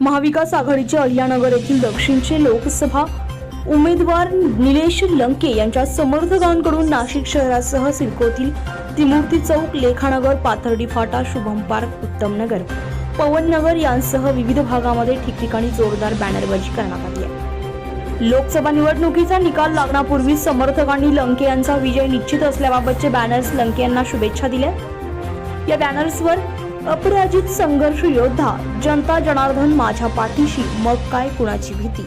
महाविकास आघाडीचे अहिल्यानगर येथील दक्षिणचे लोकसभा उमेदवार निलेश लंके यांच्या समर्थकांकडून नाशिक शहरासह सिडकोतील त्रिमूर्ती चौक लेखानगर पाथर्डी फाटा शुभम पार्क उत्तमनगर पवननगर यांसह विविध भागामध्ये ठिकठिकाणी जोरदार बॅनरबाजी करण्यात आली आहे. लोकसभा निवडणुकीचा निकाल लागण्यापूर्वी समर्थकांनी लंके यांचा विजय निश्चित असल्याबाबतचे बॅनर्स लंके यांना शुभेच्छा दिल्या या बॅनर्सवर अपराजित संघर्ष योद्धा जनता जनार्दन माझ्या पाठीशी मग काय कुणाची भीती?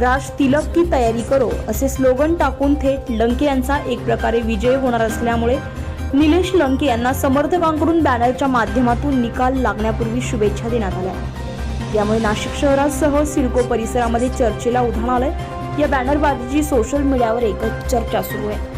राज तिलक की तयारी करो असे स्लोगन टाकून थेट लंके यांचा एक प्रकारे विजय होणार असल्यामुळे निलेश लंके यांना समर्थकांकडून बॅनरच्या माध्यमातून निकाल लागण्यापूर्वी शुभेच्छा देण्यात आल्या. यामुळे नाशिक शहरासह सिडको परिसरामध्ये चर्चेला उधाण आलंय. या बॅनरबाजीची सोशल मीडियावर एकच चर्चा सुरू आहे.